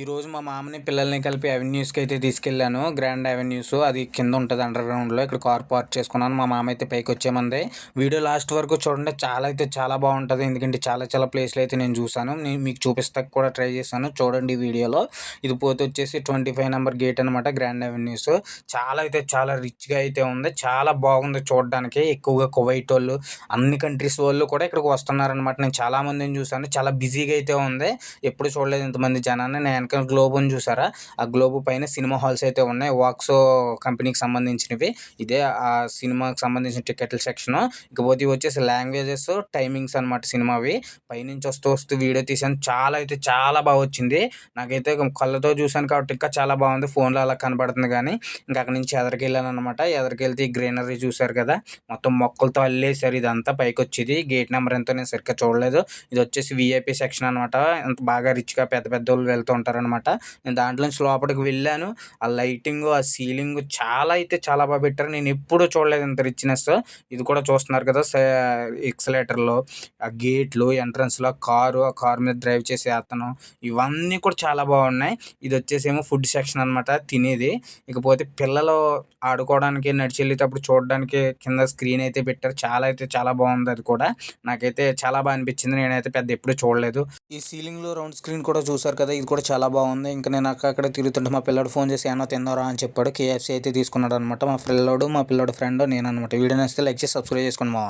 ఈరోజు మా మామని పిల్లల్ని కలిపి అవెన్యూస్కి అయితే తీసుకెళ్ళాను. గ్రాండ్ అవెన్యూస్ అది కింద ఉంటుంది అండర్ గ్రౌండ్లో ఇక్కడ కార్ పార్క్ చేసుకున్నాను. మా మామ అయితే పైకి వచ్చేమంది. వీడియో లాస్ట్ వరకు చూడండి చాలా అయితే చాలా బాగుంటుంది. ఎందుకంటే చాలా చాలా ప్లేస్లు అయితే నేను చూశాను. నేను మీకు చూపిస్తాక కూడా ట్రై చేశాను. చూడండి ఈ వీడియోలో ఇది పోతే వచ్చేసి ట్వంటీ ఫైవ్ నెంబర్ గేట్ అనమాట గ్రాండ్ అవెన్యూస్ చాలా అయితే చాలా రిచ్గా అయితే ఉంది. చాలా బాగుంది చూడడానికి. ఎక్కువగా కువైట్ వాళ్ళు అన్ని కంట్రీస్ వాళ్ళు కూడా ఇక్కడికి వస్తున్నారనమాట నేను చాలా మందిని చాలా బిజీగా అయితే ఉంది. ఎప్పుడు చూడలేదు ఇంతమంది జనాన్ని. నేను వెనకాల గ్లోబ్ చూసారా? ఆ గ్లోబ్ పైన సినిమా హాల్స్ అయితే ఉన్నాయి. వాక్సో కంపెనీకి సంబంధించినవి. ఇదే ఆ సినిమాకి సంబంధించిన టికెట్ల సెక్షన్. ఇకపోతే వచ్చేసి లాంగ్వేజెస్ టైమింగ్స్ అనమాట సినిమావి పైనుంచి వస్తూ వస్తూ వీడియో తీసాను. చాలా అయితే చాలా బాగా వచ్చింది. నాకైతే కళ్ళతో చూసాను కాబట్టి ఇంకా చాలా బాగుంది. ఫోన్లో అలా కనబడుతుంది కానీ ఇంకా అక్కడి నుంచి ఎదరికి వెళ్ళాను అనమాట ఎదరికి వెళ్తే ఈ గ్రీనరీ చూశారు కదా? మొత్తం మొక్కలతో అల్లేసారు ఇదంతా. పైకి వచ్చేది. గేట్ నెంబర్ ఎంతో నేను సరిగ్గా చూడలేదు. ఇది వచ్చేసి విఐపి సెక్షన్ అనమాట అంత బాగా రిచ్గా పెద్ద పెద్ద వాళ్ళు వెళ్తూ ఉంటారు. ఉంటారనమాట నేను దాంట్లో నుంచి లోపలికి వెళ్ళాను. ఆ లైటింగ్ ఆ సీలింగ్ చాలా అయితే చాలా బాగా పెట్టారు. నేను ఎప్పుడూ చూడలేదు ఇంత రిచ్నెస్ ఇది కూడా చూస్తున్నారు కదా ఎక్సలేటర్లో ఆ గేట్లు ఎంట్రన్స్లో కారు ఆ కారు మీద డ్రైవ్ చేసే అతను ఇవన్నీ కూడా చాలా బాగున్నాయి. ఇది వచ్చేసేమో ఫుడ్ సెక్షన్ అనమాట తినేది. ఇకపోతే పిల్లలు ఆడుకోవడానికి నడిచి వెళ్ళేటప్పుడు చూడడానికి కింద స్క్రీన్ అయితే పెట్టారు. చాలా అయితే చాలా బాగుంది అది కూడా. నాకైతే చాలా బాగా అనిపించింది. నేనైతే పెద్ద ఎప్పుడు చూడలేదు. ఈ సీలింగ్లో రౌండ్ స్క్రీన్ కూడా చూసారు కదా ఇది కూడా చాలా చాలా బాగుంది. ఇంకా నేను అక్కడ తిరుగుతుంటే మా పిల్లడు ఫోన్ చేసి ఏమో తిన్నారా? అని చెప్పాడు. కేఎఫ్సీ అయితే తీసుకున్నాడు అనమాట మా పిల్లడు మా పిల్లడు ఫ్రెండ్ నేను అనమాట వీడియో నచ్చితే లైక్ చేసి సబ్స్క్రైబ్ చేసుకోండి మా